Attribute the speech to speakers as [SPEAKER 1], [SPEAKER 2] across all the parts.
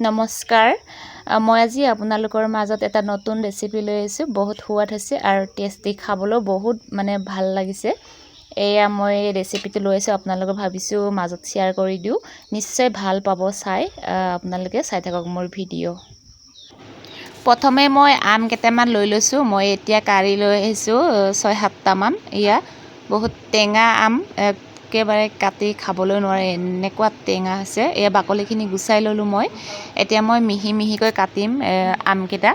[SPEAKER 1] নমস্কাৰ। মই আজি আপোনালোকৰ মাজত এটা নতুন ৰেচিপি লৈ আহিছোঁ। বহুত সোৱাদ হৈছে আৰু টেষ্টি খাবলৈও বহুত মানে ভাল লাগিছে। এয়া মই ৰেচিপিটো লৈ আহিছোঁ আপোনালোকক ভাবিছোঁ মাজত শ্বেয়াৰ কৰি দিওঁ। নিশ্চয় ভাল পাব চাই আপোনালোকে চাই থাকক মোৰ ভিডিঅ' প্ৰথমে মই আম কেইটামান লৈ লৈছোঁ। মই এতিয়া কাঢ়ি লৈ আহিছোঁ ছয় সাতটামান এয়া বহুত টেঙা আম একেবাৰে কাটি খাবলৈ নোৱাৰে। এনেকুৱা টেঙা হৈছে এয়া বাকলিখিনি গুচাই ল'লোঁ মই। এতিয়া মই মিহি মিহিকৈ কাটিম আমকেইটা।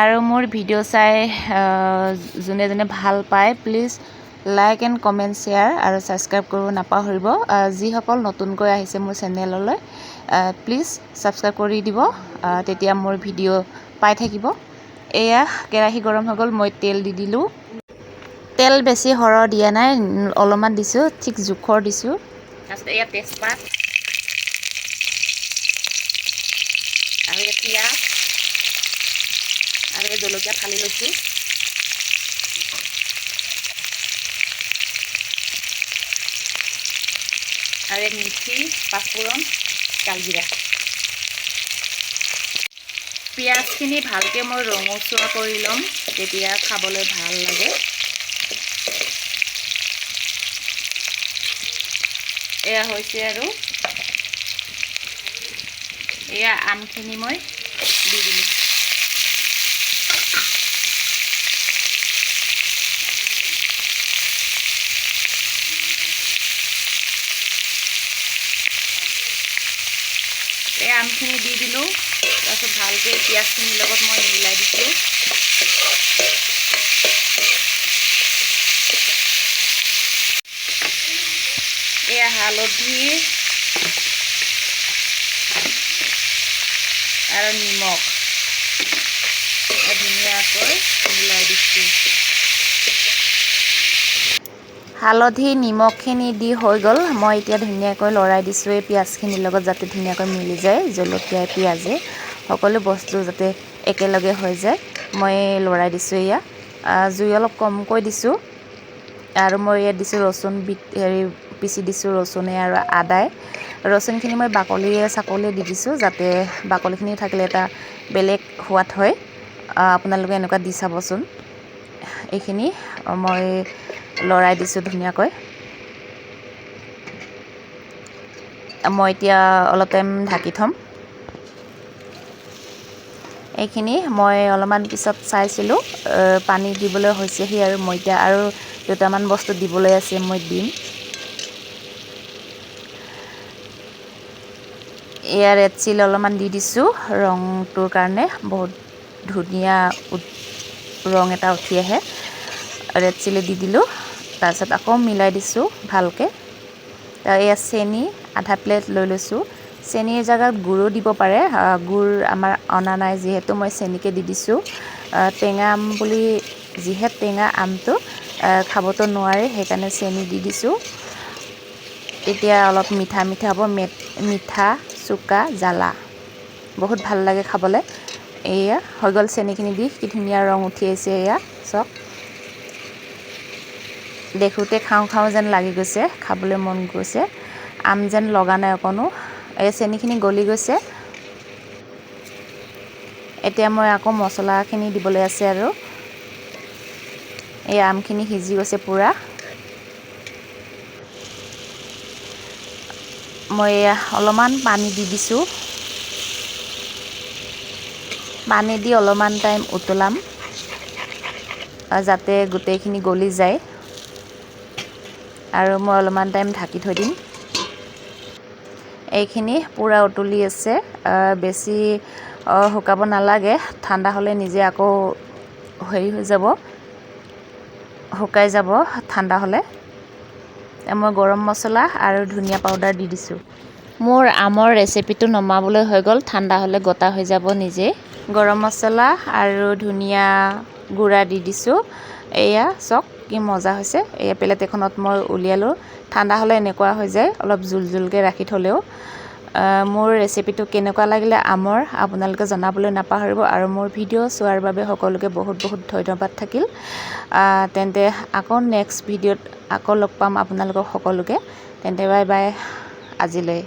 [SPEAKER 1] আৰু মোৰ ভিডিঅ' চাই যোনে যোনে ভাল পায় please like and comment share আৰু ছাবস্ক্ৰাইব কৰিব নাপাহৰিব। যিসকল নতুনকৈ আহিছে মোৰ চেনেললৈ প্লিজ ছাবস্ক্ৰাইব কৰি দিব। তেতিয়া মোৰ ভিডিঅ' পাই থাকিব। এয়া কেৰাহী গৰম হৈ গ'ল মই তেল দি দিলোঁ। তেল বেছি সৰহ দিয়া নাই, অলপমান দিছোঁ, ঠিক জোখৰ দিছোঁ। তাৰপিছত এয়া তেজপাত, আৰু ইয়াত পিঁয়াজ, আৰু এই জলকীয়া ফালি লৈছোঁ। আৰু ইয়াত মিঠি পাঁচফোৰণ কালজিৰা। পিঁয়াজখিনি ভালকৈ মই ৰঙচুৱা কৰি ল'ম, তেতিয়া খাবলৈ ভালো লাগে। এয়া হৈছে আৰু। এয়া আমখিনি মই দি দিলোঁ। এই আমখিনি দি দিলোঁ। তাৰপিছত ভালকৈ পিঁয়াজখিনিৰ লগত মই মিলাই দিছোঁ। হালধি আৰু নিমখ। ধুনীয়াকৈ হালধি নিমখখিনি দি হৈ গ'ল। মই এতিয়া ধুনীয়াকৈ লৰাই দিছোঁ। এই পিঁয়াজখিনিৰ লগত যাতে ধুনীয়াকৈ মিলি যায় জলকীয়াই পিঁয়াজে। সকলো বস্তু যাতে একেলগে হৈ যায়। মই লৰাই দিছোঁ এয়া। জুই অলপ কমকৈ দিছোঁ। আৰু মই ইয়াত দিছোঁ ৰচুন বিট হেৰি পিচি দিছোঁ ৰচুনে আৰু আদাই ৰচুনখিনি মই বাকলিয়ে চাকলিয়ে দি দিছোঁ যাতে বাকলিখিনি থাকিলে এটা বেলেগ সোৱাদ হয়। আপোনালোকে এনেকুৱা দি চাবচোন। এইখিনি মই লৰাই দিছোঁ ধুনীয়াকৈ। মই এতিয়া অলপ টাইম ঢাকি থ'ম। এইখিনি মই অলপমান পিছত চাইছিলোঁ। পানী দিবলৈ হৈছেহি আৰু মই এতিয়া আৰু দুটামান বস্তু দিবলৈ আছে মই দিম। এয়া ৰেড চিলি অলপমান দি দিছোঁ। ৰংটোৰ কাৰণে বহুত ধুনীয়া ৰং এটা উঠি আহে। ৰেড চিলি দি দিলোঁ। তাৰপিছত আকৌ মিলাই দিছোঁ ভালকৈ। এয়া চেনি আধা প্লেট লৈ লৈছোঁ। চেনিৰ জেগাত গুড়ো দিব পাৰে। গুড় আমাৰ অনা নাই যিহেতু মই চেনিকে দি দিছোঁ। টেঙা আম বুলি যিহে টেঙা আমটো খাবতো নোৱাৰে সেইকাৰণে চেনি দি দিছোঁ। এতিয়া অলপ মিঠা মিঠা হ'ব। মিঠা চোকা জ্বালা। বহুত ভালো লাগে খাবলৈ। এয়া হৈ গ'ল চেনিখিনি দি, কি ধুনীয়া ৰং উঠি আহিছে এয়া, চাওক। দেখোঁতে খাওঁ খাওঁ যেন লাগি গৈছে, খাবলৈ মন গৈছে। আম যেন লগা নাই অকণো। এই চেনিখিনি গলি গৈছে। এতিয়া মই আকৌ মছলাখিনি দিবলৈ আছে আৰু। এই আমখিনি সিজি গৈছে পূৰা। মই অলপমান পানী দি দিছোঁ। পানী দি অলপমান টাইম উতলাম যাতে গোটেইখিনি গলি যায়। আৰু মই অলপমান টাইম ঢাকি থৈ দিম। এইখিনি পূৰা উতলি আছে বেছি শুকাব নালাগে। ঠাণ্ডা হ'লে নিজে আকৌ হেৰি হৈ যাব, শুকাই যাব ঠাণ্ডা হ'লে। মই গৰম মছলা আৰু ধনিয়া পাউডাৰ দি দিছোঁ। মোৰ আমৰ ৰেচিপিটো নমাবলৈ হৈ গ'ল, ঠাণ্ডা হ'লে গোটা হৈ যাব নিজে। গৰম মছলা আৰু ধনিয়া গুড়া দি দিছোঁ। এয়া চাওক কি মজা হৈছে। এয়া প্লেট এখনত মই উলিয়ালোঁ। ঠাণ্ডা হ'লে এনেকুৱা হৈ যায়, অলপ জোল জোলকৈ ৰাখি থ'লেও। মোৰ ৰেচিপিটো কেনেকুৱা লাগিলে আমৰ আপোনালোকে জনাবলৈ নাপাহৰিব আৰু মোৰ ভিডিঅ' চোৱাৰ বাবে সকলোকে বহুত বহুত ধন্যবাদ থাকিল। তেন্তে আকৌ নেক্সট ভিডিঅ'ত আকৌ লগ পাম আপোনালোকক সকলোকে। তেন্তে বাই বাই আজিলৈ।